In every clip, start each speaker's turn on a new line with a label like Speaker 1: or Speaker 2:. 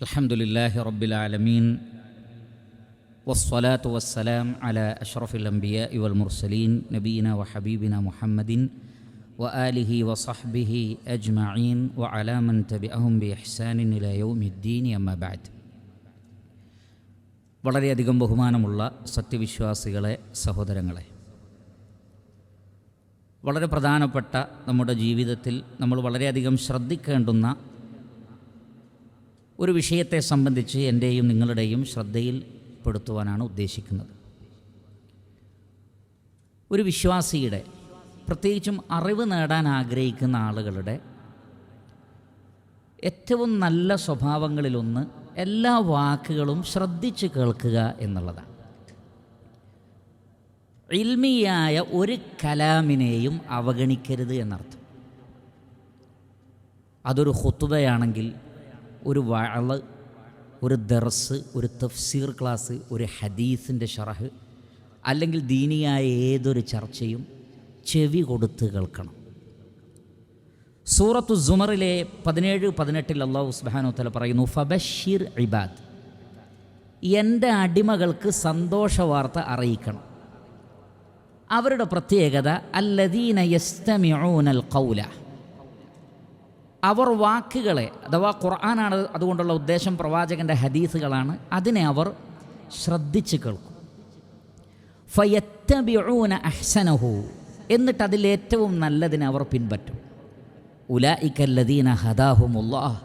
Speaker 1: الحمد لله رب العالمين والصلاة والسلام على أشرف الأنبياء والمرسلين نبينا وحبيبنا محمد وآله وصحبه أجمعين وعلى من تبعهم بإحسان إلى يوم الدين أما بعد വളരെയധികം ബഹുമാനമുള്ള സത്യവിശ്വാസികളെ സഹോദരങ്ങളെ വളരെ പ്രധാനപ്പെട്ട നമ്മുടെ ജീവിതത്തിൽ നമ്മൾ വളരെയധികം ശ്രദ്ധിക്കേണ്ടുന്ന ഒരു വിഷയത്തെ സംബന്ധിച്ച് എന്റെയും നിങ്ങളുടെയും ശ്രദ്ധയിൽപ്പെടുത്തുവാനാണ് ഉദ്ദേശിക്കുന്നത്. ഒരു വിശ്വാസിയുടെ പ്രത്യേകിച്ചും അറിവ് നേടാൻ ആഗ്രഹിക്കുന്ന ആളുകളുടെ ഏറ്റവും നല്ല സ്വഭാവങ്ങളിലൊന്ന് എല്ലാ വാക്കുകളും ശ്രദ്ധിച്ച് കേൾക്കുക എന്നുള്ളതാണ്. ഇൽമിയായ ഒരു കലാമിനെയും അവഗണിക്കരുത് എന്നർത്ഥം. അതൊരു ഹുത്തുബയാണെങ്കിൽ ഒരു വഴൾ ഒരു ദർസ് ഒരു തഫ്സീർ ക്ലാസ് ഒരു ഹദീസിന്റെ ഷറഹ് അല്ലെങ്കിൽ ദീനിയായ ഏതൊരു ചർച്ചയും ചെവി കൊടുത്ത് കേൾക്കണം. സൂറത്തു സുമറിലെ പതിനേഴ് പതിനെട്ടിൽ അള്ളാഹു സുബാനോ തല പറയുന്നു ഫബഷീർ ഇബാദ്. എന്റെ അടിമകൾക്ക് സന്തോഷ വാർത്ത അറിയിക്കണം. അവരുടെ പ്രത്യേകത അല്ലദീന യസ്തമിഊനൽ കൗല അവർ വാക്കുകളെ അഥവാ ഖുർആനാണ് അതുകൊണ്ടുള്ള ഉദ്ദേശം പ്രവാചകന്റെ ഹദീസുകളാണ് അതിനെ അവർ ശ്രദ്ധിച്ച് കേൾക്കും. ഫയത്തബിഊന അഹ്സനഹു എന്നിട്ട് അതിലേറ്റവും നല്ലതിനെ അവർ പിൻപറ്റും. ഉലായിക്കല്ലദീന ഹദാഹുമുല്ലാഹ്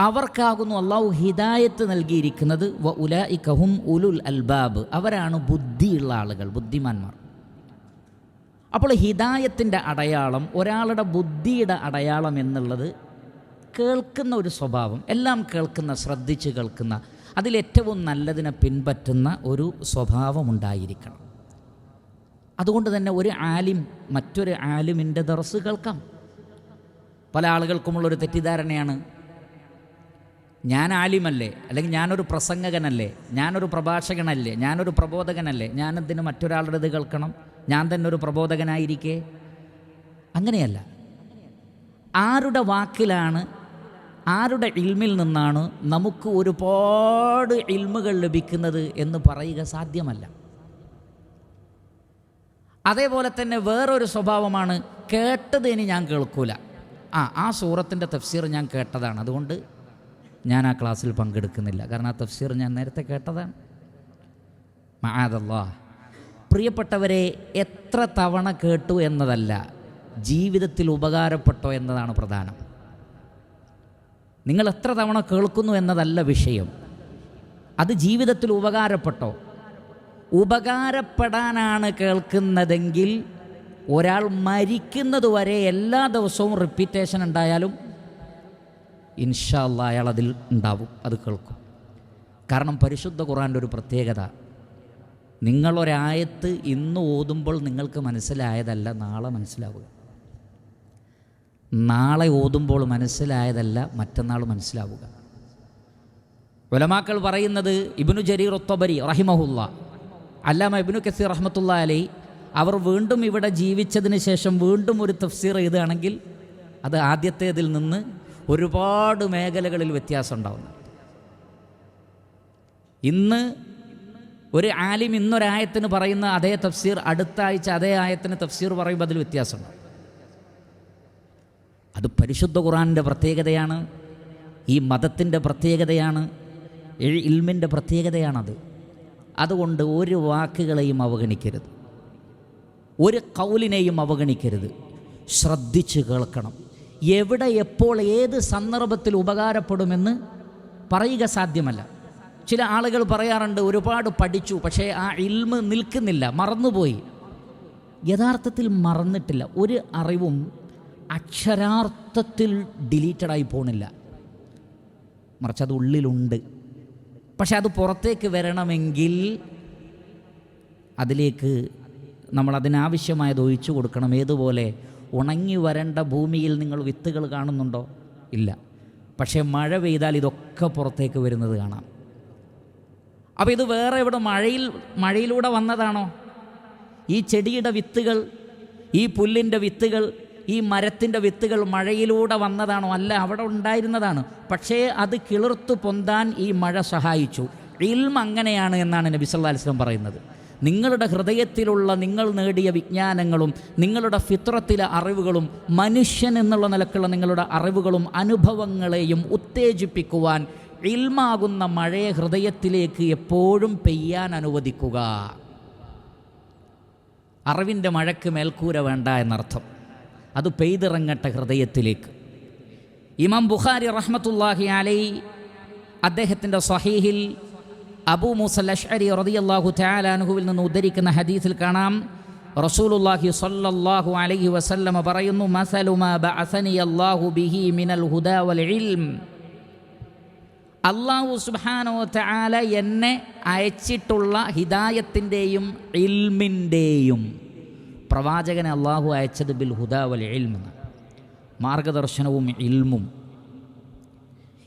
Speaker 1: അവർക്കാകുന്നു അള്ളാഹു ഹിദായത്ത് നൽകിയിരിക്കുന്നത് വ ഇക്കഹും ഉലുൽ അൽബാബ് അവരാണ് ബുദ്ധിയുള്ള ആളുകൾ ബുദ്ധിമാന്മാർ. അപ്പോൾ ഹിദായത്തിന്റെ അടയാളം ഒരാളുടെ ബുദ്ധിയുടെ അടയാളം എന്നുള്ളത് കേൾക്കുന്ന ഒരു സ്വഭാവം എല്ലാം കേൾക്കുന്ന ശ്രദ്ധിച്ച് കേൾക്കുന്ന അതിലേറ്റവും നല്ലതിനെ പിൻപറ്റുന്ന ഒരു സ്വഭാവമുണ്ടായിരിക്കണം. അതുകൊണ്ട് തന്നെ ഒരു ആലിം മറ്റൊരു ആലിമിന്റെ ദറസ് കേൾക്കാം. പല ആളുകൾക്കുമുള്ളൊരു തെറ്റിദ്ധാരണയാണ് ഞാൻ ആലിമല്ലേ അല്ലെങ്കിൽ ഞാനൊരു പ്രസംഗകനല്ലേ ഞാനൊരു പ്രഭാഷകനല്ലേ ഞാനൊരു പ്രബോധകനല്ലേ ഞാനെന്തിന് മറ്റൊരാളുടേത് കേൾക്കണം? ഞാൻ തന്നെ ഒരു പ്രബോധകനായിരിക്കെ? അങ്ങനെയല്ല. ആരുടെ വാക്കിലാണ് ആരുടെ ഇൽമിൽ നിന്നാണ് നമുക്ക് ഒരുപാട് ഇൽമുകൾ ലഭിക്കുന്നത് എന്ന് പറയുക സാധ്യമല്ല. അതേപോലെ തന്നെ വേറൊരു സ്വഭാവമാണ് കേട്ടത് ഇനി ഞാൻ കേൾക്കൂല. ആ ആ സൂറത്തിന്റെ തഫ്സീർ ഞാൻ കേട്ടതാണ്. അതുകൊണ്ട് ഞാൻ ആ ക്ലാസ്സിൽ പങ്കെടുക്കുന്നില്ല. കാരണം ആ തഫ്സീർ ഞാൻ നേരത്തെ കേട്ടതാണ്. മഹാദല്ലാ പ്രിയപ്പെട്ടവരെ എത്ര തവണ കേട്ടു എന്നതല്ല ജീവിതത്തിൽ ഉപകാരപ്പെട്ടോ എന്നതാണ് പ്രധാനം. നിങ്ങൾ എത്ര തവണ കേൾക്കുന്നു എന്നതല്ല വിഷയം. അത് ജീവിതത്തിൽ ഉപകാരപ്പെട്ടോ? ഉപകാരപ്പെടാനാണ് കേൾക്കുന്നതെങ്കിൽ ഒരാൾ മരിക്കുന്നത് വരെ എല്ലാ ദിവസവും റിപ്പീറ്റേഷൻ ഉണ്ടായാലും ഇൻഷാല്ല അയാൾ അതിൽ ഉണ്ടാവും അത് കേൾക്കും. കാരണം പരിശുദ്ധ ഖുറാന്റെ ഒരു പ്രത്യേകത നിങ്ങളൊരായത്ത് ഇന്ന് ഓതുമ്പോൾ നിങ്ങൾക്ക് മനസ്സിലായതല്ല നാളെ മനസ്സിലാവുക. നാളെ ഓതുമ്പോൾ മനസ്സിലായതല്ല മറ്റന്നാൾ മനസ്സിലാവുക. ഉലമാക്കൾ പറയുന്നത് ഇബിനു ജരീർ ഒത്തബരി റഹിമഹുല്ല അല്ലാമ ഇബിനു കസീർ റഹ്മത്തുള്ള അലൈ അവർ വീണ്ടും ഇവിടെ ജീവിച്ചതിന് ശേഷം വീണ്ടും ഒരു തഫ്സീർ എഴുതുകയാണെങ്കിൽ അത് ആദ്യത്തേതിൽ നിന്ന് ഒരുപാട് മേഖലകളിൽ വ്യത്യാസം ഉണ്ടാവുന്നു ഇന്ന് ഒരു ആലിം ഇന്നൊരായത്തിന് പറയുന്ന അതേ തഫ്സീർ അടുത്ത ആഴ്ച അതേ ആയത്തിന് തഫ്സീർ പറയുമ്പോൾ അതിൽ വ്യത്യാസമുണ്ട്. അത് പരിശുദ്ധ ഖുറാനിന്റെ പ്രത്യേകതയാണ് ഈ മതത്തിന്റെ പ്രത്യേകതയാണ് ഇൽമിന്റെ പ്രത്യേകതയാണത്. അതുകൊണ്ട് ഒരു വാക്കുകളെയും അവഗണിക്കരുത്. ഒരു കൗലിനെയും അവഗണിക്കരുത്. ശ്രദ്ധിച്ച് കേൾക്കണം. എവിടെ എപ്പോൾ ഏത് സന്ദർഭത്തിൽ ഉപകാരപ്പെടുമെന്ന് പറയുക സാധ്യമല്ല. ചില ആളുകൾ പറയാറുണ്ട് ഒരുപാട് പഠിച്ചു പക്ഷേ ആ ഇൽമ് നിൽക്കുന്നില്ല മറന്നുപോയി. യഥാർത്ഥത്തിൽ മറന്നിട്ടില്ല ഒരു അറിവും അക്ഷരാർത്ഥത്തിൽ ഡിലീറ്റഡായി പോണില്ല. മറിച്ച് അത് ഉള്ളിലുണ്ട്. പക്ഷെ അത് പുറത്തേക്ക് വരണമെങ്കിൽ അതിലേക്ക് നമ്മൾ അതിനാവശ്യമായത് ഒഴിച്ചു കൊടുക്കണം. ഏതുപോലെ? ഉണങ്ങി വരേണ്ട ഭൂമിയിൽ നിങ്ങൾ വിത്തുകൾ കാണുന്നുണ്ടോ? ഇല്ല. പക്ഷേ മഴ പെയ്താൽ ഇതൊക്കെ പുറത്തേക്ക് വരുന്നത് കാണാം. അപ്പോൾ ഇത് വേറെ ഇവിടെ മഴയിൽ മഴയിലൂടെ വന്നതാണോ? ഈ ചെടിയുടെ വിത്തുകൾ ഈ പുല്ലിന്റെ വിത്തുകൾ ഈ മരത്തിന്റെ വിത്തുകൾ മഴയിലൂടെ വന്നതാണോ? അല്ല അവിടെ ഉണ്ടായിരുന്നതാണ്. പക്ഷേ അത് കിളിർത്തു പൊന്താൻ ഈ മഴ സഹായിച്ചു. ഇൽമ അങ്ങനെയാണ് എന്നാണ് നബി സല്ലല്ലാഹു അലൈഹി വസല്ലം പറയുന്നത്. നിങ്ങളുടെ ഹൃദയത്തിലുള്ള നിങ്ങൾ നേടിയ വിജ്ഞാനങ്ങളും നിങ്ങളുടെ ഫിത്രത്തിലെ അറിവുകളും മനുഷ്യൻ എന്നുള്ള നിലക്കുള്ള നിങ്ങളുടെ അറിവുകളും അനുഭവങ്ങളെയും ഉത്തേജിപ്പിക്കുവാൻ ഇൽമാകുന്ന മഴയെ ഹൃദയത്തിലേക്ക് എപ്പോഴും പെയ്യാൻ അനുവദിക്കുക. അറിവിന്റെ മഴയ്ക്ക് മേൽക്കൂര വേണ്ട എന്നർത്ഥം. അത് പെയ്തിറങ്ങട്ടെ ഹൃദയത്തിലേക്ക്. ഇമാം ബുഖാരി റഹ്മത്തുല്ലാഹി അലൈ അദ്ദേഹത്തിന്റെ സഹീഹിൽ അബൂ മൂസൽ അഷ്അരി റളിയല്ലാഹു തആലാനുഹുവിൽ നിന്ന് ഉദ്ധരിക്കുന്ന ഹദീസിൽ കാണാം. റസൂലുല്ലാഹി സ്വല്ലല്ലാഹു അലൈഹി വസല്ലമ പറയുന്നു മസലുമ ബഅസനി അല്ലാഹു ബിഹി മിനൽ ഹുദാ വൽ ഇൽം. അള്ളാഹു സുബാനോ വ തആല എന്നെ അയച്ചിട്ടുള്ള ഹിദായത്തിന്റെയും ഇൽമിന്റെയും പ്രവാചകനെ അള്ളാഹു അയച്ചത് ബിൽ ഹുദാവൽ വൽ ഇൽം എന്ന്. മാർഗദർശനവും ഇൽമും.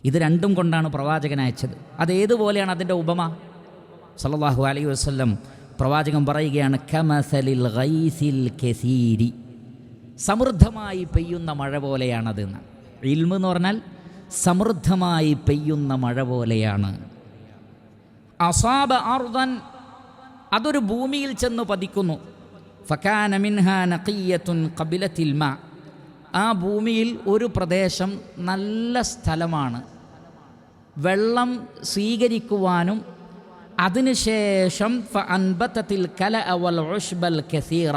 Speaker 1: ഇത് രണ്ടും കൊണ്ടാണ് പ്രവാചകൻ അയച്ചത്. അത് ഏതുപോലെയാണ് അതിന്റെ ഉപമ? സല്ലല്ലാഹു അലൈ വസ്ലം പ്രവാചകൻ പറയുകയാണ് കമസലിൽ ഗൈസിൽ കെസീരി. സമൃദ്ധമായി പെയ്യുന്ന മഴ പോലെയാണതെന്ന് ഇൽമ് എന്ന് പറഞ്ഞാൽ സമൃദ്ധമായി പെയ്യുന്ന മഴ പോലെയാണ്. അസാബ അർദൻ അതൊരു ഭൂമിയിൽ ചെന്ന് പതിക്കുന്നു. ഫക്കാന മിൻഹ ആ ഭൂമിയിൽ ഒരു പ്രദേശം നല്ല സ്ഥലമാണ്. വെള്ളം സ്വീകരിക്കുവാനും അതിനുശേഷം ഫ അൻബത്തത്തിൽ കല അവൽ ഉഷ്ബൽ കസീറ.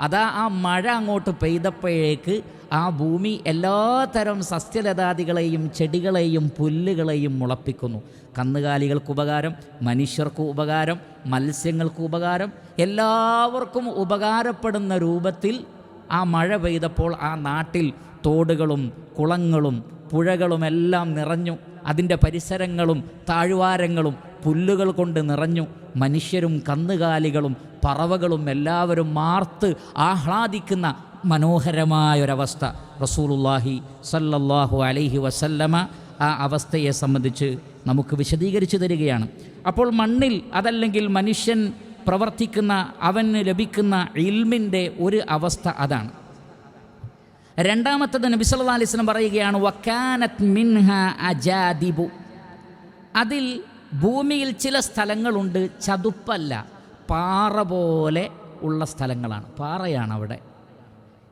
Speaker 1: അതാ ആ മഴ അങ്ങോട്ട് പെയ്തപ്പോഴേക്ക് ആ ഭൂമി എല്ലാതരം സസ്യലതാദികളെയും ചെടികളെയും പുല്ലുകളെയും മുളപ്പിക്കുന്നു. കന്നുകാലികൾക്ക് ഉപകാരം മനുഷ്യർക്ക് ഉപകാരം മത്സ്യങ്ങൾക്ക് ഉപകാരം എല്ലാവർക്കും ഉപകാരപ്പെടുന്ന രൂപത്തിൽ ആ മഴ പെയ്തപ്പോൾ ആ നാട്ടിൽ തോടുകളും കുളങ്ങളും പുഴകളുമെല്ലാം നിറഞ്ഞു. അതിന്റെ പരിസരങ്ങളും താഴ്വാരങ്ങളും പുല്ലുകൾ കൊണ്ട് നിറഞ്ഞു. മനുഷ്യരും കന്നുകാലികളും പറവകളും എല്ലാവരും മാർത്ത് ആഹ്ലാദിക്കുന്ന മനോഹരമായൊരവസ്ഥ റസൂലുല്ലാഹി സല്ലല്ലാഹു അലൈഹി വസല്ലമ ആ അവസ്ഥയെ സംബന്ധിച്ച് നമുക്ക് വിശദീകരിച്ചു തരികയാണ്. അപ്പോൾ മണ്ണിൽ അതല്ലെങ്കിൽ മനുഷ്യൻ പ്രവർത്തിക്കുന്ന അവന് ലഭിക്കുന്ന ഇൽമിന്റെ ഒരു അവസ്ഥ അതാണ്. രണ്ടാമത്തത് നബി അലൈഹി വസല്ലം പറയുകയാണ് വക്കാനത് മിൻഹ അജാദിബു. അതിൽ ഭൂമിയിൽ ചില സ്ഥലങ്ങളുണ്ട് ചതുപ്പല്ല പാറ പോലെ ഉള്ള സ്ഥലങ്ങളാണ്. പാറയാണ് അവിടെ.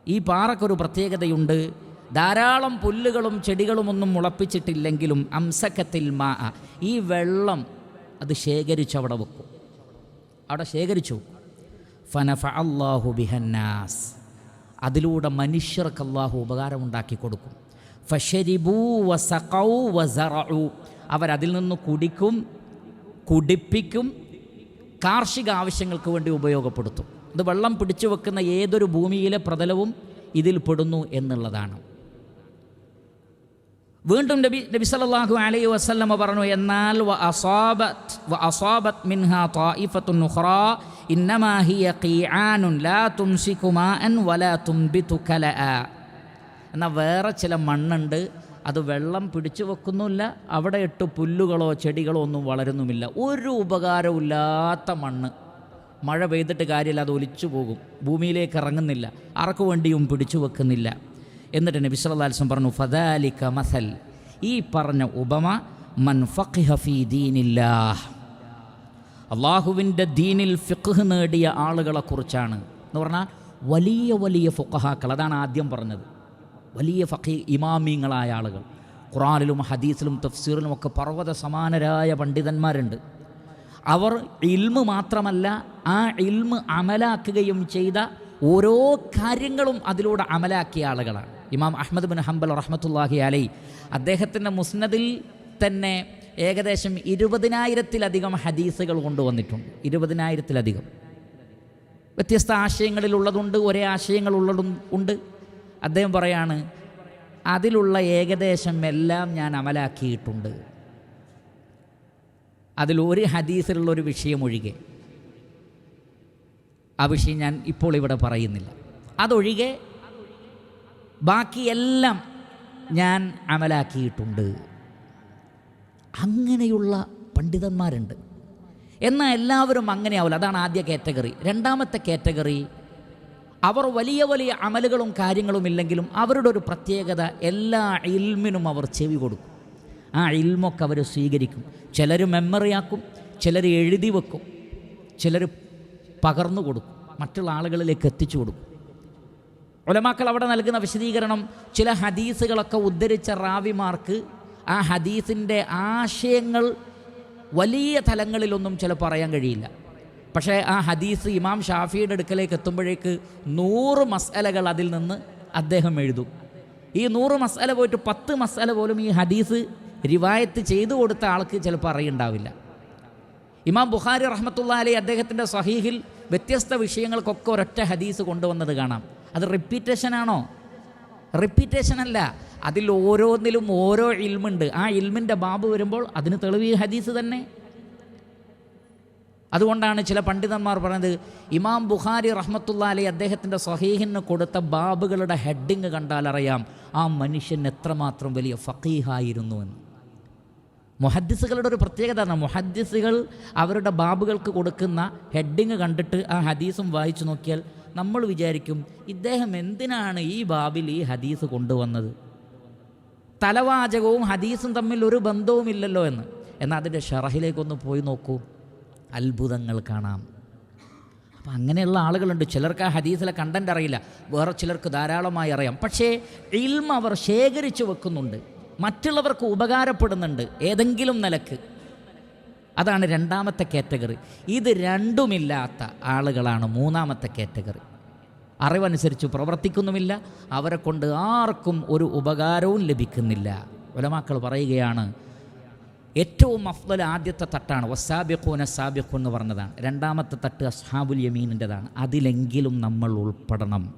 Speaker 1: ഈ പാറക്കൊരു പ്രത്യേകതയുണ്ട്. ധാരാളം പുല്ലുകളും ചെടികളും ഒന്നും മുളപ്പിച്ചിട്ടില്ലെങ്കിലും അംസക്കത്തിൽ മാ ഈ വെള്ളം അത് ശേഖരിച്ച് അവിടെ വെക്കും. അവിടെ ശേഖരിച്ചു. ഫനഫ അള്ളാഹു ബിഹന്നാസ്. അതിലൂടെ മനുഷ്യർക്ക് അള്ളാഹു ഉപകാരമുണ്ടാക്കി കൊടുക്കും. ഫഷരിബൂ വസഖൗ വസറഉ. അവരതിൽ നിന്ന് കുടിക്കും കുടിപ്പിക്കും കാർഷിക ആവശ്യങ്ങൾക്ക് വേണ്ടി ഉപയോഗപ്പെടുത്തും. ഇത് വെള്ളം പിടിച്ചു വെക്കുന്ന ഏതൊരു ഭൂമിയിലെ പ്രതലവും ഇതിൽ പെടുന്നു എന്നുള്ളതാണ്. വീണ്ടും നബി നബി സല്ലല്ലാഹു അലൈഹി വസല്ലമ പറഞ്ഞു എന്നാൽ വ അസാബത് വ അസാബത് മിൻഹാ ത്വായിഫത്തുൻ ഉഖ്റാ ഇന്നമാ ഹിയ ഖീആനുൻ ലാ തുംസികു മാഅൻ വലാ തുംബിതു കലഅ എന്നാൽ വേറെ ചില മണ്ണുണ്ട് അത് വെള്ളം പിടിച്ചു വെക്കുന്നില്ല അവിടെ ഇട്ട് പുല്ലുകളോ ചെടികളോ ഒന്നും വളരുന്നുമില്ല. ഒരു ഉപകാരമില്ലാത്ത മണ്ണ്. മഴ പെയ്തിട്ട് കാര്യമില്ല അത് ഒലിച്ചു പോകും. ഭൂമിയിലേക്ക് ഇറങ്ങുന്നില്ല. ആർക്കു വേണ്ടിയും പിടിച്ചു വെക്കുന്നില്ല. എന്നിട്ട് നബി അലൈഹി പറഞ്ഞു ഫദാലി മസൽ. ഈ പറഞ്ഞ ഉപമ മൻ ഫഖിഹ ഫീ ദീനില്ലാഹ്. അള്ളാഹുവിന്റെ ദീനിൽ ഫിഖ് നേടിയ ആളുകളെക്കുറിച്ചാണ് എന്ന് പറഞ്ഞാൽ വലിയ വലിയ ഫുഖഹാക്കൾ. അതാണ് ആദ്യം പറഞ്ഞത്. വലിയ ഫഖി ഇമാമിങ്ങളായ ആളുകൾ. ഖുറാനിലും ഹദീസിലും തഫ്സീറിലും ഒക്കെ പർവത സമാനരായ പണ്ഡിതന്മാരുണ്ട്. അവർ ഇൽമ് മാത്രമല്ല ആ ഇൽമ് അമലാക്കുകയും ചെയ്ത ഓരോ കാര്യങ്ങളും അതിലൂടെ അമലാക്കിയ ആളുകളാണ്. ഇമാം അഹമ്മദ് ബിൻ ഹംബൽ റഹ്മത്തുല്ലാഹി അലൈ അദ്ദേഹത്തിന്റെ മുസ്നദിൽ തന്നെ ഏകദേശം ഇരുപതിനായിരത്തിലധികം ഹദീസുകൾ കൊണ്ടുവന്നിട്ടുണ്ട്. ഇരുപതിനായിരത്തിലധികം. വ്യത്യസ്ത ആശയങ്ങളിലുള്ളതുണ്ട് ഒരേ ആശയങ്ങളുള്ളതും ഉണ്ട്. അദ്ദേഹം പറയാണ് അതിലുള്ള ഏകദേശം എല്ലാം ഞാൻ അമലാക്കിയിട്ടുണ്ട്. അതിൽ ഒരു ഹദീസിലുള്ള ഒരു വിഷയം ഒഴികെ. ആ വിഷയം ഞാൻ ഇപ്പോൾ ഇവിടെ പറയുന്നില്ല. അതൊഴികെ ബാക്കിയെല്ലാം ഞാൻ അമലാക്കിയിട്ടുണ്ട്. അങ്ങനെയുള്ള പണ്ഡിതന്മാരുണ്ട്. എന്നാൽ എല്ലാവരും അങ്ങനെയാവില്ല അതാണ് ആദ്യ കാറ്റഗറി. രണ്ടാമത്തെ കാറ്റഗറി അവർ വലിയ വലിയ അമലുകളും കാര്യങ്ങളും ഇല്ലെങ്കിലും അവരുടെ ഒരു പ്രത്യേകത എല്ലാ ഇൽമിനും അവർ ചെവി കൊടുക്കും. ആ ഇൽമൊക്കെ അവർ സ്വീകരിക്കും. ചിലർ മെമ്മറിയാക്കും ചിലർ എഴുതി വെക്കും ചിലർ പകർന്നു കൊടുക്കും മറ്റുള്ള ആളുകളിലേക്ക് എത്തിച്ചു കൊടുക്കും. ഒലമാക്കൾ അവിടെ നൽകുന്ന വിശദീകരണം ചില ഹദീസുകളൊക്കെ ഉദ്ധരിച്ച റാവിമാർക്ക് ആ ഹദീസിന്റെ ആശയങ്ങൾ വലിയ തലങ്ങളിലൊന്നും ചില പറയാൻ കഴിയില്ല. പക്ഷേ ആ ഹദീസ് ഇമാം ഷാഫിയുടെ അടുക്കലേക്ക് എത്തുമ്പോഴേക്ക് നൂറ് മസലകൾ അതിൽ നിന്ന് അദ്ദേഹം എഴുതും. ഈ നൂറ് മസാല പോയിട്ട് പത്ത് മസാല പോലും ഈ ഹദീസ് റിവായത്ത് ചെയ്തു കൊടുത്ത ആൾക്ക് ചിലപ്പോൾ അറിയുണ്ടാവില്ല. ഇമാം ബുഖാരി റഹ്മത്തുള്ള അലി അദ്ദേഹത്തിന്റെ സഹീഹിൽ വ്യത്യസ്ത വിഷയങ്ങൾക്കൊക്കെ ഒരൊറ്റ ഹദീസ് കൊണ്ടുവന്നത് കാണാം. അത് റിപ്പീറ്റേഷനാണോ? റിപ്പീറ്റേഷൻ അല്ല അതിൽ ഓരോന്നിലും ഓരോ ഇൽമുണ്ട്. ആ ഇൽമിന്റെ ബാബ് വരുമ്പോൾ അതിന് തെളിവ് ഈ ഹദീസ് തന്നെ. അതുകൊണ്ടാണ് ചില പണ്ഡിതന്മാർ പറയുന്നത് ഇമാം ബുഖാരി റഹ്മത്തുള്ള അലി അദ്ദേഹത്തിന്റെ സഹീഹിന് കൊടുത്ത ബാബുകളുടെ ഹെഡിങ് കണ്ടാലറിയാം ആ മനുഷ്യൻ എത്രമാത്രം വലിയ ഫക്കീഹായിരുന്നു എന്ന്. മുഹദ്ദിസുകളുടെ ഒരു പ്രത്യേകത എന്നാൽ മുഹദ്ദിസുകൾ അവരുടെ ബാബുകൾക്ക് കൊടുക്കുന്ന ഹെഡിങ് കണ്ടിട്ട് ആ ഹദീസും വായിച്ചു നോക്കിയാൽ നമ്മൾ വിചാരിക്കും ഇദ്ദേഹം എന്തിനാണ് ഈ ബാബിൽ ഈ ഹദീസ് കൊണ്ടുവന്നത്? തലവാചകവും ഹദീസും തമ്മിൽ ഒരു ബന്ധവുമില്ലല്ലോ എന്ന്. എന്നാൽ അതിന്റെ ഷറഹിലേക്കൊന്ന് പോയി നോക്കൂ. അത്ഭുതങ്ങൾ കാണാം. അപ്പം അങ്ങനെയുള്ള ആളുകളുണ്ട്. ചിലർക്ക് ആ ഹദീസിലെ കണ്ടന്റ് അറിയില്ല. വേറെ ചിലർക്ക് ധാരാളമായി അറിയാം. പക്ഷേ ഇൽമ അവർ ശേഖരിച്ചു വെക്കുന്നുണ്ട്. മറ്റുള്ളവർക്ക് ഉപകാരപ്പെടുന്നുണ്ട് ഏതെങ്കിലും നിലയ്ക്ക്. അതാണ് രണ്ടാമത്തെ കാറ്റഗറി. ഇത് രണ്ടുമില്ലാത്ത ആളുകളാണ് മൂന്നാമത്തെ കാറ്റഗറി. അറിവനുസരിച്ച് പ്രവർത്തിക്കുന്നുമില്ല അവരെ കൊണ്ട് ആർക്കും ഒരു ഉപകാരവും ലഭിക്കുന്നില്ല. ഉലമാക്കൾ പറയുകയാണ് ഏറ്റവും അഫ്ദൽ ആദ്യത്തെ തട്ടാണ് വസാബിഖൂന സാബിഖു എന്ന് പറഞ്ഞതാണ്. രണ്ടാമത്തെ തട്ട് അസ്ഹാബുൽ യമീനിന്റെതാണ്. അതിലെങ്കിലും നമ്മൾ ഉൾപ്പെടണം.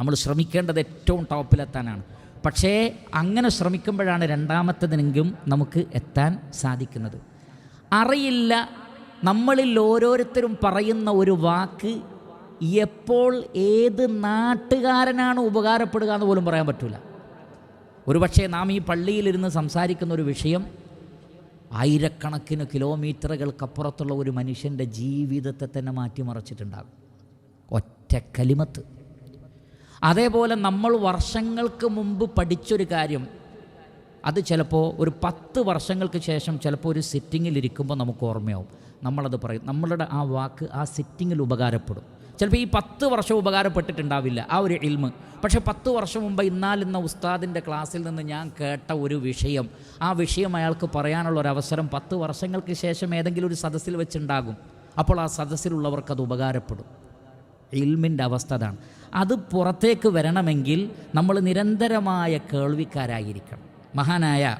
Speaker 1: നമ്മൾ ശ്രമിക്കേണ്ടത് ഏറ്റവും ടോപ്പിലെത്താനാണ്. പക്ഷേ അങ്ങനെ ശ്രമിക്കുമ്പോഴാണ് രണ്ടാമത്തതിനെങ്കിലും നമുക്ക് എത്താൻ സാധിക്കുന്നത്. അറിയില്ല നമ്മളിൽ ഓരോരുത്തരും പറയുന്ന ഒരു വാക്ക് എപ്പോൾ ഏത് നാട്ടുകാരനാണ് ഉപകാരപ്പെടുക എന്ന് പോലും പറയാൻ പറ്റില്ല ഒരുപക്ഷെ നാം ഈ പള്ളിയിലിരുന്ന് സംസാരിക്കുന്ന ഒരു വിഷയം ആയിരക്കണക്കിന് കിലോമീറ്ററുകൾക്കപ്പുറത്തുള്ള ഒരു മനുഷ്യന്റെ ജീവിതത്തെ തന്നെ മാറ്റിമറിച്ചിട്ടുണ്ടാകും. ഒറ്റ കലിമത്ത്. അതേപോലെ നമ്മൾ വർഷങ്ങൾക്ക് മുമ്പ് പഠിച്ചൊരു കാര്യം. അത് ചിലപ്പോൾ ഒരു പത്ത് വർഷങ്ങൾക്ക് ശേഷം ചിലപ്പോൾ ഒരു സിറ്റിങ്ങിൽ ഇരിക്കുമ്പോൾ നമുക്ക് ഓർമ്മയാവും. നമ്മളത് പറയും. നമ്മളുടെ ആ വാക്ക് ആ സിറ്റിങ്ങിൽ ഉപകാരപ്പെടും. ചിലപ്പോൾ ഈ പത്ത് വർഷം ഉപകാരപ്പെട്ടിട്ടുണ്ടാവില്ല. ആ ഒരു ഇൽമ്. പക്ഷേ പത്ത് വർഷം മുമ്പ് ഇന്നാലിന്ന ഉസ്താദിന്റെ ക്ലാസ്സിൽ നിന്ന് ഞാൻ കേട്ട ഒരു വിഷയം. ആ വിഷയം അയാൾക്ക് പറയാനുള്ള ഒരു അവസരം പത്ത് വർഷങ്ങൾക്ക് ശേഷം ഏതെങ്കിലും ഒരു സദസ്സിൽ വെച്ചുണ്ടാകും. അപ്പോൾ ആ സദസ്സിലുള്ളവർക്ക് അത് ഉപകാരപ്പെടും. ഇൽമിന്റെ അവസ്ഥ അതാണ്. അത് പുറത്തേക്ക് വരണമെങ്കിൽ നമ്മൾ നിരന്തരമായ കേൾവിക്കാരായിരിക്കണം. മഹാനായ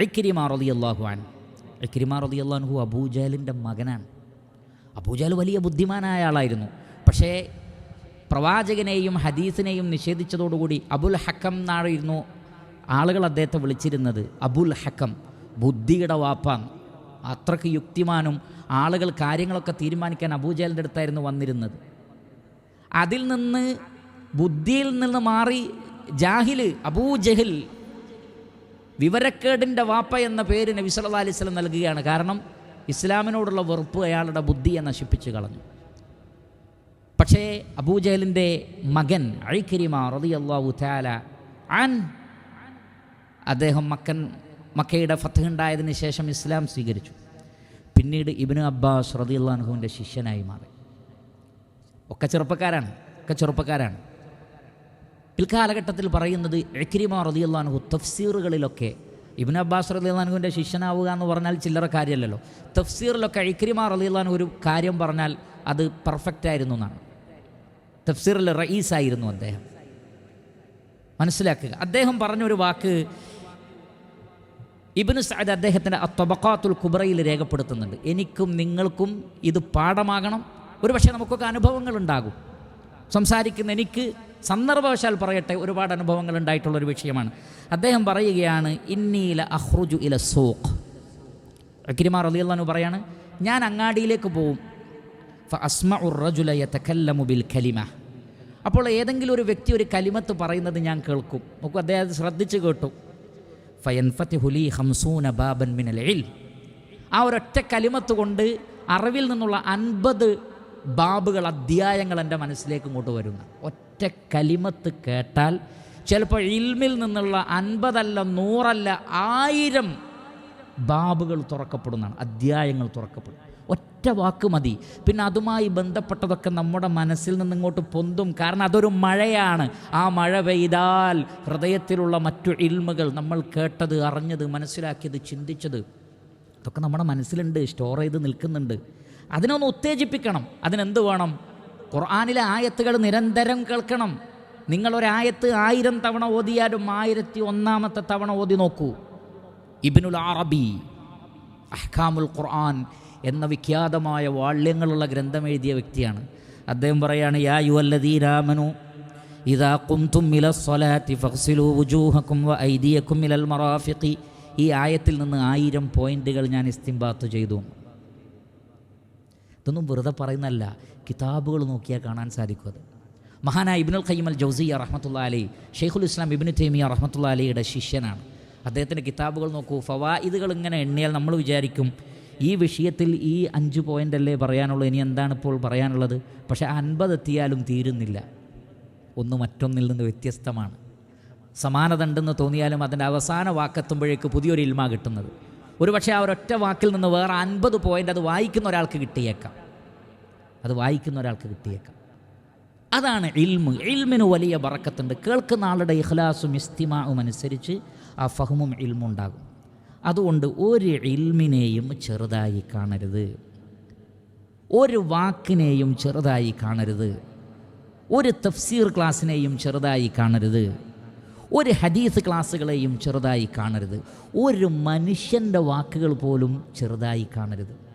Speaker 1: ഇക്കിരിമാ റതി അള്ളാഹുവാൻ ഇക്കിരിമാ റതി അള്ളാഹു അബൂജാലിന്റെ മകനാണ്. അബൂജാൽ വലിയ ബുദ്ധിമാനായ ആളായിരുന്നു. പക്ഷേ പ്രവാചകനെയും ഹദീസിനെയും നിഷേധിച്ചതോടുകൂടി അബുൽ ഹക്കം എന്നായിരുന്നു ആളുകൾ അദ്ദേഹത്തെ വിളിച്ചിരുന്നത്. അബുൽ ഹക്കം ബുദ്ധിയുടെ വാപ്പാൻ അത്രയ്ക്ക് യുക്തിമാനും ആളുകൾ കാര്യങ്ങളൊക്കെ തീരുമാനിക്കാൻ അബൂജാലിന്റെ അടുത്തായിരുന്നു വന്നിരുന്നത്. അതിൽ നിന്ന് ബുദ്ധിയിൽ നിന്ന് മാറി ജാഹിൽ അബൂജഹിൽ വിവരക്കേടിന്റെ വാപ്പ എന്ന പേര് നബി സല്ലാ അലൈഹി സ്വലം നൽകുകയാണ്. കാരണം ഇസ്ലാമിനോടുള്ള വെറുപ്പ് അയാളുടെ ബുദ്ധിയെ നശിപ്പിച്ചു കളഞ്ഞു. പക്ഷേ അബൂജഹലിന്റെ മകൻ അഴിക്കരിമ റതി അള്ളാഹു താല ആൻ അദ്ദേഹം മക്കൻ മക്കയുടെ ഫത്ത് ഉണ്ടായതിന് ശേഷം ഇസ്ലാം സ്വീകരിച്ചു. പിന്നീട് ഇബിന് അബ്ബാസ് റതി അള്ളാഹുവിന്റെ ശിഷ്യനായി മാറി. ഒക്കെ ചെറുപ്പക്കാരാണ് ഒക്കെ ചെറുപ്പക്കാരാണ്. പിൽക്കാലഘട്ടത്തിൽ പറയുന്നത് എക്രിമ റതിയല്ലാനുഹു തഫ്സീറുകളിലൊക്കെ ഇബിൻ അബ്ബാസ് റലിയുള്ളാനുവിന്റെ ശിഷ്യനാവുക എന്ന് പറഞ്ഞാൽ ചില്ലറ കാര്യമല്ലല്ലോ. തഫ്സീറിലൊക്കെ ഇക്രിമാ റലിയുള്ളാനു ഒരു കാര്യം പറഞ്ഞാൽ അത് പെർഫെക്റ്റ് ആയിരുന്നു എന്നാണ്. തഫ്സീറിൽ റയീസായിരുന്നു അദ്ദേഹം. മനസ്സിലാക്കുക. അദ്ദേഹം പറഞ്ഞൊരു വാക്ക് ഇബിന് സഅദ് അദ്ദേഹത്തിന്റെ തബക്കാത്തുൽ കുബറയിൽ രേഖപ്പെടുത്തുന്നുണ്ട്. എനിക്കും നിങ്ങൾക്കും ഇത് പാഠമാകണം. ഒരു പക്ഷേ നമുക്കൊക്കെ അനുഭവങ്ങൾ ഉണ്ടാകും സംസാരിക്കുന്ന എനിക്ക് സന്ദർഭവശാൽ പറയട്ടെ ഒരുപാട് അനുഭവങ്ങൾ ഉണ്ടായിട്ടുള്ളൊരു വിഷയമാണ്. അദ്ദേഹം പറയുകയാണ് ഇന്നീല അഹ്റുജു ഇല സൂഖ്. അക്കിരിമാർ അലിയല്ലാനു പറയാണ് ഞാൻ അങ്ങാടിയിലേക്ക് പോവും. അസ്മ ഉറജുലയത്തക്കല്ലമു ബിൽ കലിമ. അപ്പോൾ ഏതെങ്കിലും ഒരു വ്യക്തി ഒരു കലിമത്ത് പറയുന്നത് ഞാൻ കേൾക്കും. നമുക്ക് അദ്ദേഹം ശ്രദ്ധിച്ച് കേട്ടു. ഫയൻഫത്തി ലീ ഹംസൂന ബാബൻ മിനൽ ഇൽ ആ ഒരൊറ്റ കലിമത്ത് കൊണ്ട് അറിവിൽ നിന്നുള്ള അൻപത് ബാബുകൾ അധ്യായങ്ങൾ എന്റെ മനസ്സിലേക്ക് ഇങ്ങോട്ട് വരുന്ന. ഒറ്റ കലിമത്ത് കേട്ടാൽ ചിലപ്പോൾ ഇൽമിൽ നിന്നുള്ള അൻപതല്ല നൂറല്ല ആയിരം ബാബുകൾ തുറക്കപ്പെടുന്നതാണ് അധ്യായങ്ങൾ തുറക്കപ്പെടും. ഒറ്റ വാക്ക് മതി. പിന്നെ അതുമായി ബന്ധപ്പെട്ടതൊക്കെ നമ്മുടെ മനസ്സിൽ നിന്ന് ഇങ്ങോട്ട് പൊന്തും. കാരണം അതൊരു മഴയാണ്. ആ മഴ പെയ്താൽ ഹൃദയത്തിലുള്ള മറ്റു ഇൽമുകൾ നമ്മൾ കേട്ടത് അറിഞ്ഞത് മനസ്സിലാക്കിയത് ചിന്തിച്ചത്. ഇതൊക്കെ നമ്മുടെ മനസ്സിലുണ്ട് സ്റ്റോർ ചെയ്ത് നിൽക്കുന്നുണ്ട്. അതിനൊന്ന് ഉത്തേജിപ്പിക്കണം. അതിനെന്ത് വേണം? ഖുർആാനിലെ ആയത്തുകൾ നിരന്തരം കേൾക്കണം. നിങ്ങളൊരായത്ത് ആയിരം തവണ ഓതിയാലും ആയിരത്തി ഒന്നാമത്തെ തവണ ഓതി നോക്കൂ. ഇബിനുൽ അറബി അഹ്കാമുൽ ഖുർആൻ എന്ന വിഖ്യാതമായ വാള്യങ്ങളുള്ള ഗ്രന്ഥം എഴുതിയ വ്യക്തിയാണ്. അദ്ദേഹം പറയാണ് യാ യു യുവല്ലദീരാമനു ഇതാ കുന്തും മില സ്വലാത്തി ഫക്സിലു വുജൂഹക്കും വ ഐദിയക്കും മിലൽ മറാഫിഖി. ഈ ആയത്തിൽ നിന്ന് ആയിരം പോയിന്റുകൾ ഞാൻ ഇസ്തിംബാത്ത് ചെയ്തു. ഇതൊന്നും വെറുതെ പറയുന്നല്ല കിതാബുകൾ നോക്കിയാൽ കാണാൻ സാധിക്കും അത്. മഹാനായ ഇബിനുൽ ഖയ്യം അൽ ജൗസിയ റഹ്മത്തുള്ള അലി ഷെയ്ഖുൽ ഇസ്ലാം ഇബിനു തേമിയ റഹ്മത്തുള്ള അലിയുടെ ശിഷ്യനാണ്. അദ്ദേഹത്തിന്റെ കിതാബുകൾ നോക്കൂ ഫവായിദുകൾ ഇങ്ങനെ എണ്ണിയാൽ നമ്മൾ വിചാരിക്കും ഈ വിഷയത്തിൽ ഈ അഞ്ച് പോയിന്റ് അല്ലേ പറയാനുള്ളൂ? ഇനി എന്താണ് ഇപ്പോൾ പറയാനുള്ളത്? പക്ഷേ അൻപത് എത്തിയാലും തീരുന്നില്ല. ഒന്ന് മറ്റൊന്നിൽ നിന്ന് വ്യത്യസ്തമാണ്. സമാനത ഉണ്ടെന്ന് തോന്നിയാലും അതിന്റെ അവസാന വാക്കെത്തുമ്പോഴേക്ക് പുതിയൊരു ഇൽമ കിട്ടുന്നത്. ഒരുപക്ഷെ ആ ഒരൊറ്റ വാക്കിൽ നിന്ന് വേറെ അൻപത് പോയിന്റ് അത് വായിക്കുന്ന ഒരാൾക്ക് കിട്ടിയേക്കാം. അത് വായിക്കുന്ന ഒരാൾക്ക് കിട്ടിയേക്കാം. അതാണ് ഇൽമ്. ഇൽമിന് വലിയ വറക്കത്തുണ്ട് കേൾക്കുന്ന ആളുടെ ഇഖ്ലാസും ഇസ്തിമാവും അനുസരിച്ച് ആ ഫഹമും ഇൽമും ഉണ്ടാകും അതുകൊണ്ട് ഒരു ഇൽമിനെയും ചെറുതായി കാണരുത്. ഒരു വാക്കിനെയും ചെറുതായി കാണരുത്. ഒരു തഫ്സീർ ക്ലാസ്സിനെയും ചെറുതായി കാണരുത്. ഒരു ഹദീസ് ക്ലാസ്സുകളെയും ചെറുതായി കാണരുത്. ഒരു മനുഷ്യന്റെ വാക്കുകൾ പോലും ചെറുതായി കാണരുത്.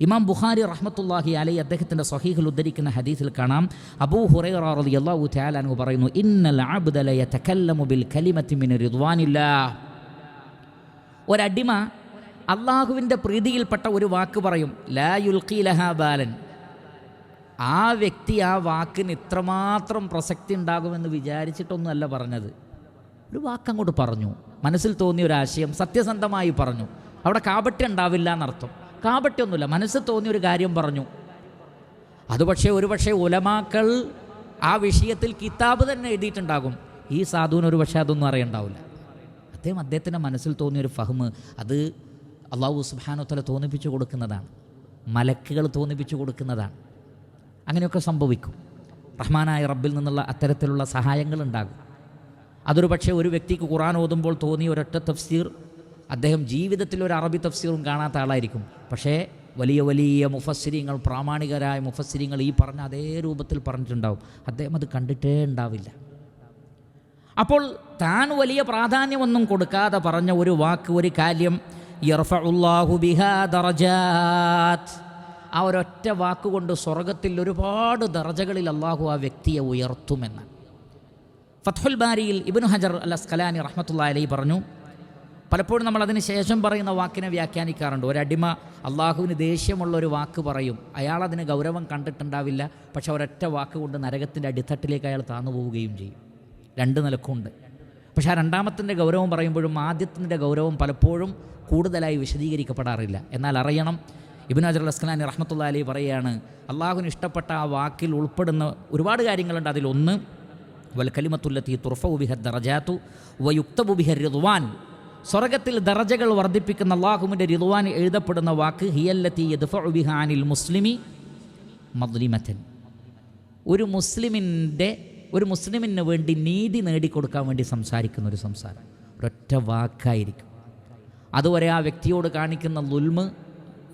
Speaker 1: ഇമാം ബുഹാരി റഹ്മത്തുല്ലാഹി അലൈ അദ്ദേഹത്തിന്റെ സഹീഹിൽ ഉദ്ധരിക്കുന്ന ഹദീസിൽ കാണാം. അബൂ റളിയല്ലാഹു തആല അൻഹു പറയുന്നു ഇന്നൽ ല കലിമത്തിമിന് ബിൽ കലിമത്തി റിദ്വാനില്ലാ ഒരടിമ അള്ളാഹുവിന്റെ പ്രീതിയിൽപ്പെട്ട ഒരു വാക്ക് പറയും ലാ യുൽഖി ലഹാ ബാലൻ. ആ വ്യക്തി ആ വാക്കിന് ഇത്രമാത്രം പ്രസക്തി ഉണ്ടാകുമെന്ന് വിചാരിച്ചിട്ടൊന്നുമല്ല പറഞ്ഞത്. ഒരു വാക്കങ്ങോട്ട് പറഞ്ഞു. മനസ്സിൽ തോന്നിയ ഒരു ആശയം സത്യസന്ധമായി പറഞ്ഞു. അവിടെ കാപട്യം ഉണ്ടാവില്ല എന്നർത്ഥം. കാപട്യമൊന്നുമില്ല മനസ്സിൽ തോന്നിയ ഒരു കാര്യം പറഞ്ഞു. അത് പക്ഷേ ഒരു പക്ഷേ ഉലമാക്കൾ ആ വിഷയത്തിൽ കിതാബ് തന്നെ എഴുതിയിട്ടുണ്ടാകും. ഈ സാധുവിന് ഒരു പക്ഷേ അതൊന്നും അറിയണ്ടാവില്ല. അദ്ദേഹം അദ്ദേഹത്തിന്റെ മനസ്സിൽ തോന്നിയ ഒരു ഫഹ്മ് അത് അള്ളാഹു സുബാനോത്തല തോന്നിപ്പിച്ചു കൊടുക്കുന്നതാണ്. മലക്കുകൾ തോന്നിപ്പിച്ചു കൊടുക്കുന്നതാണ്. അങ്ങനെയൊക്കെ സംഭവിക്കും. റഹ്മാനായ റബ്ബിൽ നിന്നുള്ള അത്തരത്തിലുള്ള സഹായങ്ങൾ ഉണ്ടാകും. അതൊരു പക്ഷേ ഒരു വ്യക്തിക്ക് ഖുറാൻ ഓതുമ്പോൾ തോന്നിയ ഒരൊറ്റ തഫ്സീർ അദ്ദേഹം ജീവിതത്തിൽ ഒരു അറബി തഫ്സീറും കാണാത്ത ആളായിരിക്കും. പക്ഷേ വലിയ വലിയ മുഫസ്സിരിങ്ങൾ പ്രാമാണികരായ മുഫസ്സിരിങ്ങൾ ഈ പറഞ്ഞ അതേ രൂപത്തിൽ പറഞ്ഞിട്ടുണ്ടാവും. അദ്ദേഹം അത് കണ്ടിട്ടേ ഉണ്ടാവില്ല. അപ്പോൾ താൻ വലിയ പ്രാധാന്യമൊന്നും കൊടുക്കാതെ പറഞ്ഞ ഒരു വാക്ക് ഒരു കാര്യം യർഫഉല്ലാഹു ബിഹാ ആ ഒരൊറ്റ വാക്കുകൊണ്ട് സ്വർഗത്തിൽ ഒരുപാട് ദർജകളിൽ അള്ളാഹു ആ വ്യക്തിയെ ഉയർത്തുമെന്ന്. ഫത്ഹുൽ ബാരിയിൽ ഇബ്നു ഹജർ അൽ അസ്കലാനി റഹ്മത്തുള്ള അലൈ പറഞ്ഞു പലപ്പോഴും നമ്മൾ അതിന് ശേഷം പറയുന്ന വാക്കിനെ വ്യാഖ്യാനിക്കാറുണ്ട്. ഒരടിമ അള്ളാഹുവിന് ദേഷ്യമുള്ള ഒരു വാക്ക് പറയും. അയാൾ അതിന് ഗൗരവം കണ്ടിട്ടുണ്ടാവില്ല. പക്ഷെ ഒരൊറ്റ വാക്ക് കൊണ്ട് നരകത്തിന്റെ അടിത്തട്ടിലേക്ക് അയാൾ താന്നു പോവുകയും ചെയ്യും. രണ്ട് നിലക്കുണ്ട് പക്ഷേ ആ രണ്ടാമത്തിന്റെ ഗൗരവം പറയുമ്പോഴും ആദ്യത്തിന്റെ ഗൗരവം പലപ്പോഴും കൂടുതലായി വിശദീകരിക്കപ്പെടാറില്ല. എന്നാൽ അറിയണം ഇബിൻ അജർ അസ്ഖലാനി റഹ്മത്തുള്ള അലി പറയുകയാണ് അള്ളാഹുവിന് ഇഷ്ടപ്പെട്ട ആ വാക്കിൽ ഉൾപ്പെടുന്ന ഒരുപാട് കാര്യങ്ങളുണ്ട്. അതിലൊന്ന് വൽ കലിമത്തുല്ലത്തി തുർഫു ബിഹ ദറജാത്തു വയുക്തബുബിഹർ റിദ്വാൻ. സ്വർഗത്തിൽ ദറജകൾ വർദ്ധിപ്പിക്കുന്ന അള്ളാഹുവിന്റെ റിദ്വാൻ എഴുതപ്പെടുന്ന വാക്ക് ഹിയല്ലത്തി യദ്ഫുബിഹാനിൽ മുസ്ലിമി മദ്ലിമത്തൻ. ഒരു മുസ്ലിമിന്റെ ഒരു മുസ്ലിമിന് വേണ്ടി നീതി നേടിക്കൊടുക്കാൻ വേണ്ടി സംസാരിക്കുന്ന ഒരു സംസാരം. ഒരൊറ്റ വാക്കായിരിക്കും. അതുവരെ ആ വ്യക്തിയോട് കാണിക്കുന്ന ലുൽമ്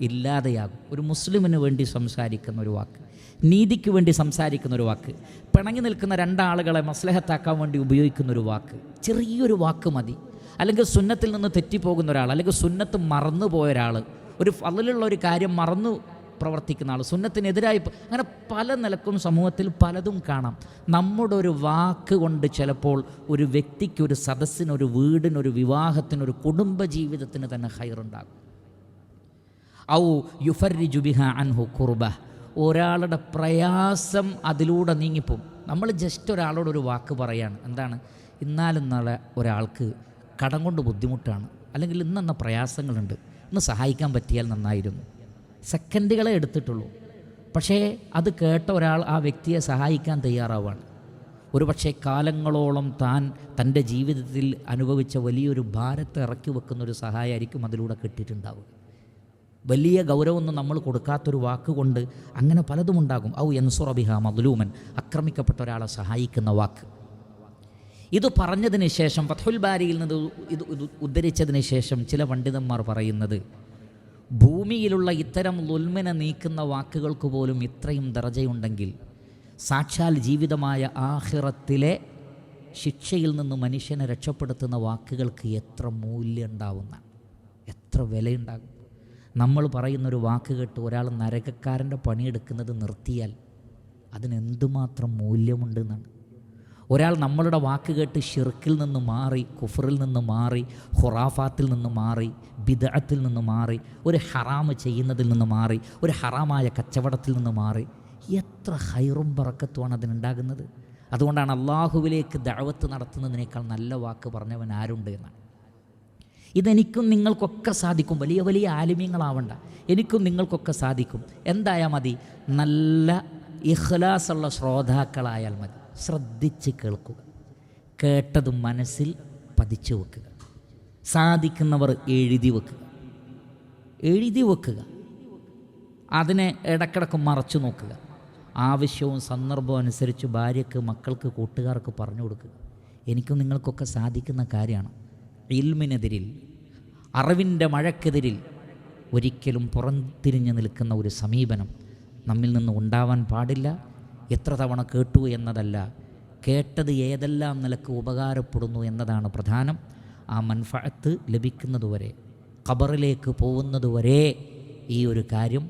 Speaker 1: ഇല്ലാതെയാകും. ഒരു മുസ്ലിമിന് വേണ്ടി സംസാരിക്കുന്ന ഒരു വാക്ക് നീതിക്ക് വേണ്ടി സംസാരിക്കുന്ന ഒരു വാക്ക് പിണങ്ങി നിൽക്കുന്ന രണ്ടാളുകളെ മസ്ലഹത്താക്കാൻ വേണ്ടി ഉപയോഗിക്കുന്ന ഒരു വാക്ക് ചെറിയൊരു വാക്ക് മതി. അല്ലെങ്കിൽ സുന്നത്തിൽ നിന്ന് തെറ്റിപ്പോകുന്ന ഒരാൾ അല്ലെങ്കിൽ സുന്നത്ത് മറന്നു പോയ ഒരാൾ ഒരു ഫലിലുള്ള ഒരു കാര്യം മറന്നു പ്രവർത്തിക്കുന്ന ആൾ സുന്നത്തിനെതിരായി അങ്ങനെ പല നിലക്കും സമൂഹത്തിൽ പലതും കാണാം. നമ്മുടെ ഒരു വാക്ക് കൊണ്ട് ചിലപ്പോൾ ഒരു വ്യക്തിക്ക് ഒരു സദസ്സിന് ഒരു വീടിന് ഒരു വിവാഹത്തിന് ഒരു കുടുംബ ജീവിതത്തിന് തന്നെ ഹൈറുണ്ടാകും. ഔ യുഫറി ജുബിഹ അൻഹു കുർബ ഒരാളുടെ പ്രയാസം അതിലൂടെ നീങ്ങിപ്പോവും. നമ്മൾ ജസ്റ്റ് ഒരാളോടൊരു വാക്ക് പറയാണ്. എന്താണ്? ഇന്നാലും നാളെ ഒരാൾക്ക് കടം കൊണ്ട് ബുദ്ധിമുട്ടാണ്. അല്ലെങ്കിൽ ഇന്നെന്ന പ്രയാസങ്ങളുണ്ട്. ഒന്ന് സഹായിക്കാൻ പറ്റിയാൽ നന്നായിരുന്നു. സെക്കൻഡുകളെ എടുത്തിട്ടുള്ളൂ. പക്ഷേ അത് കേട്ട ഒരാൾ ആ വ്യക്തിയെ സഹായിക്കാൻ തയ്യാറാവാണ്. ഒരുപക്ഷെ കാലങ്ങളോളം താൻ തന്റെ ജീവിതത്തിൽ അനുഭവിച്ച വലിയൊരു ഭാരത്തെ ഇറക്കി വെക്കുന്ന ഒരു സഹായമായിരിക്കും അതിലൂടെ കിട്ടിയിട്ടുണ്ടാവുക. വലിയ ഗൗരവമൊന്നും നമ്മൾ കൊടുക്കാത്തൊരു വാക്കുകൊണ്ട് അങ്ങനെ പലതും ഉണ്ടാകും. ഔ അബിഹ മദ്ലൂമൻ ആക്രമിക്കപ്പെട്ട ഒരാളെ സഹായിക്കുന്ന വാക്ക്. ഇത് പറഞ്ഞതിന് ശേഷം ഫത്ഹുൽ ബാരിയിൽ നിന്ന് ഇത് ഇത് ഉദ്ധരിച്ചതിന് ശേഷം ചില പണ്ഡിതന്മാർ പറയുന്നത് ഭൂമിയിലുള്ള ഇത്തരം ലുൽമിനെ നീക്കുന്ന വാക്കുകൾക്ക് പോലും ഇത്രയും ദർജയുണ്ടെങ്കിൽ സാക്ഷാൽ ജീവിതമായ ആഹിറത്തിലെ ശിക്ഷയിൽ നിന്ന് മനുഷ്യനെ രക്ഷപ്പെടുത്തുന്ന വാക്കുകൾക്ക് എത്ര മൂല്യം ഉണ്ടാവുന്ന എത്ര വിലയുണ്ടാകും? നമ്മൾ പറയുന്നൊരു വാക്ക് കേട്ട് ഒരാൾ നരകക്കാരന്റെ പണിയെടുക്കുന്നത് നിർത്തിയാൽ അതിനെന്തുമാത്രം മൂല്യമുണ്ട് എന്നാണ് ഒരാൾ നമ്മളുടെ വാക്ക് കേട്ട് ഷിർക്കിൽ നിന്ന് മാറി കുഫറിൽ നിന്ന് മാറി ഖുറാഫാത്തിൽ നിന്ന് മാറി ബിദഅത്തിൽ നിന്ന് മാറി ഒരു ഹറാമ് ചെയ്യുന്നതിൽ നിന്ന് മാറി ഒരു ഹറാമായ കച്ചവടത്തിൽ നിന്ന് മാറി എത്ര ഹൈറും പറക്കത്തുമാണ് അതിനുണ്ടാകുന്നത്? അതുകൊണ്ടാണ് അള്ളാഹുവിലേക്ക് ദഴവത്ത് നടത്തുന്നതിനേക്കാൾ നല്ല വാക്ക് പറഞ്ഞവൻ ആരുണ്ട് എന്നാണ്. ഇതെനിക്കും നിങ്ങൾക്കൊക്കെ സാധിക്കും. വലിയ വലിയ ആലിമ്യങ്ങളാവണ്ട എനിക്കും നിങ്ങൾക്കൊക്കെ സാധിക്കും. എന്തായാൽ മതി? നല്ല ഇഖ്ലാസുള്ള ശ്രോതാക്കളായാൽ മതി. ശ്രദ്ധിച്ച് കേൾക്കുക. കേട്ടത് മനസ്സിൽ പതിച്ചു വെക്കുക. സാധിക്കുന്നവർ എഴുതി വെക്കുക. എഴുതി വെക്കുക. അതിനെ ഇടക്കിടക്ക് മറച്ചു നോക്കുക. ആവശ്യവും സന്ദർഭവും അനുസരിച്ച് ഭാര്യക്ക് മക്കൾക്ക് കൂട്ടുകാർക്ക് പറഞ്ഞു കൊടുക്കുക. എനിക്കും നിങ്ങൾക്കൊക്കെ സാധിക്കുന്ന കാര്യമാണ്. ഇൽമിനെതിരിൽ അറിവിന്റെ മഴക്കെതിരിൽ ഒരിക്കലും പുറംതിരിഞ്ഞു നിൽക്കുന്ന ഒരു സമീപനം നമ്മിൽ നിന്ന് ഉണ്ടാവാൻ പാടില്ല. എത്ര തവണ കേട്ടു എന്നതല്ല. കേട്ടത് ഏതെല്ലാം നിലയ്ക്ക് ഉപകാരപ്പെടുന്നു എന്നതാണ് പ്രധാനം. ആ മൻഫഴത്ത് ലഭിക്കുന്നതുവരെ ഖബറിലേക്ക് പോകുന്നതുവരെ ഈ ഒരു കാര്യം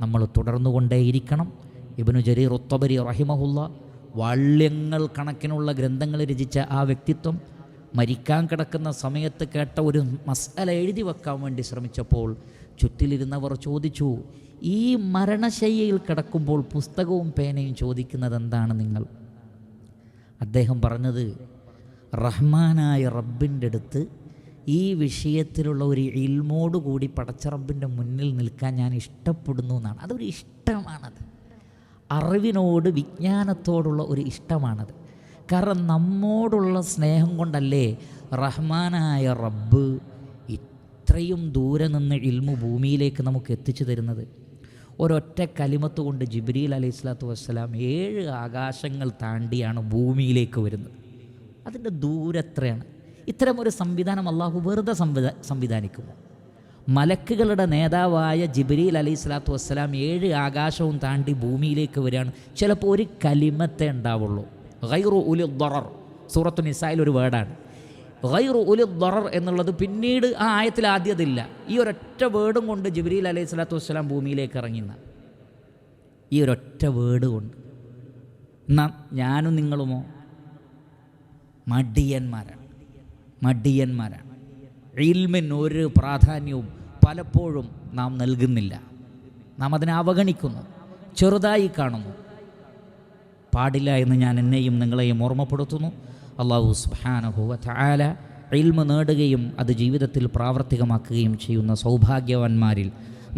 Speaker 1: നമ്മൾ തുടർന്നുകൊണ്ടേയിരിക്കണം. ഇബനു ജരീർ ഒത്തബരി റഹിമഹുല്ല വാള്യങ്ങൾ കണക്കിനുള്ള ഗ്രന്ഥങ്ങൾ രചിച്ച ആ വ്യക്തിത്വം മരിക്കാൻ കിടക്കുന്ന സമയത്ത് കേട്ട ഒരു മസാല എഴുതി വെക്കാൻ വേണ്ടി ശ്രമിച്ചപ്പോൾ ചുറ്റിലിരുന്നവർ ചോദിച്ചു ഈ മരണശയ്യയിൽ കിടക്കുമ്പോൾ പുസ്തകവും പേനയും ചോദിക്കുന്നത് എന്താണ് നിങ്ങൾ? അദ്ദേഹം പറഞ്ഞത് റഹ്മാനായ റബ്ബിന്റെ അടുത്ത് ഈ വിഷയത്തിലുള്ള ഒരു ഇൽമോട് കൂടി പടച്ച റബ്ബിന്റെ മുന്നിൽ നിൽക്കാൻ ഞാൻ ഇഷ്ടപ്പെടുന്നു എന്നാണ്. അതൊരു ഇഷ്ടമാണത്. അറിവിനോട് വിജ്ഞാനത്തോടുള്ള ഒരു ഇഷ്ടമാണത്. കാരണം നമ്മോടുള്ള സ്നേഹം കൊണ്ടല്ലേ റഹ്മാനായ റബ്ബ് ഇത്രയും ദൂരെ നിന്ന് ഇൽമു ഭൂമിയിലേക്ക് നമുക്ക് എത്തിച്ചു തരുന്നത്? ഒരൊറ്റ കലിമത്ത് കൊണ്ട് ജിബ്രീൽ അലൈഹി സ്വലാത്തു വസ്സലാം ഏഴ് ആകാശങ്ങൾ താണ്ടിയാണ് ഭൂമിയിലേക്ക് വരുന്നത്. അതിന്റെ ദൂരത്രയാണ് ഇത്തരം ഒരു സംവിധാനം അള്ളാഹു വെറുതെ സംവിധാ സംവിധാനിക്കുമോ? മലക്കുകളുടെ നേതാവായ ജിബ്രീൽ അലൈഹി സ്വലാത്തു വസ്സലാം ഏഴ് ആകാശവും താണ്ടി ഭൂമിയിലേക്ക് വരികയാണ്. ചിലപ്പോൾ ഒരു കലിമത്തെ ഉണ്ടാവുള്ളൂ. ഗൈറു ഉലു ദൊറർ സൂറത്തു നിസായിൽ ഒരു വേർഡാണ്. ഗൈറു ഉലി ദറർ എന്നുള്ളത് പിന്നീട് ആ ആയത്തിൽ ആദ്യതില്ല. ഈ ഒരൊറ്റ വേർഡും കൊണ്ട് ജിബ്രീൽ അലൈഹി സ്വലാത്തു വസ്സലാം ഭൂമിയിലേക്ക് ഇറങ്ങിന്ന. ഈ ഒരൊറ്റ വേർഡ് കൊണ്ട്. ഞാനും നിങ്ങളുമോ? മടിയന്മാരാണ്. മടിയന്മാരാണ്. ഇൽമിന് ഒരു പ്രാധാന്യവും പലപ്പോഴും നാം നൽകുന്നില്ല. നാം അതിനെ അവഗണിക്കുന്നു. ചെറുതായി കാണുന്നു. പാടില്ല എന്ന് ഞാൻ എന്നെയും നിങ്ങളെയും ഓർമ്മപ്പെടുത്തുന്നു. അള്ളാഹു സുബാനഹുവ ചായാല ഇൽമ നേടുകയും അത് ജീവിതത്തിൽ പ്രാവർത്തികമാക്കുകയും ചെയ്യുന്ന സൗഭാഗ്യവാന്മാരിൽ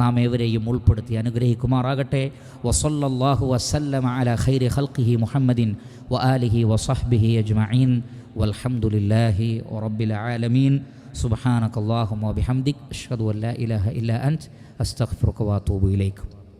Speaker 1: നാം ഏവരെയും ഉൾപ്പെടുത്തി അനുഗ്രഹിക്കുമാറാകട്ടെ. വസല്ലല്ലാഹു വസല്ലമ അല ഖൈരി ഖൽഖിഹി മുഹമ്മദിൻ വ ആലിഹി വസഹ്ബിഹി അജ്മഈൻ. വൽഹംദുലില്ലാഹി റബ്ബിൽ ആലമീൻ. സുബ്ഹാനക അല്ലാഹുമ്മ വബിഹംദിക് അഷ്ഹദു അല്ലാ ഇലാഹ ഇല്ല അൻത്. അസ്തഗ്ഫിറുക വഅതൂബു ഇലൈക്കും.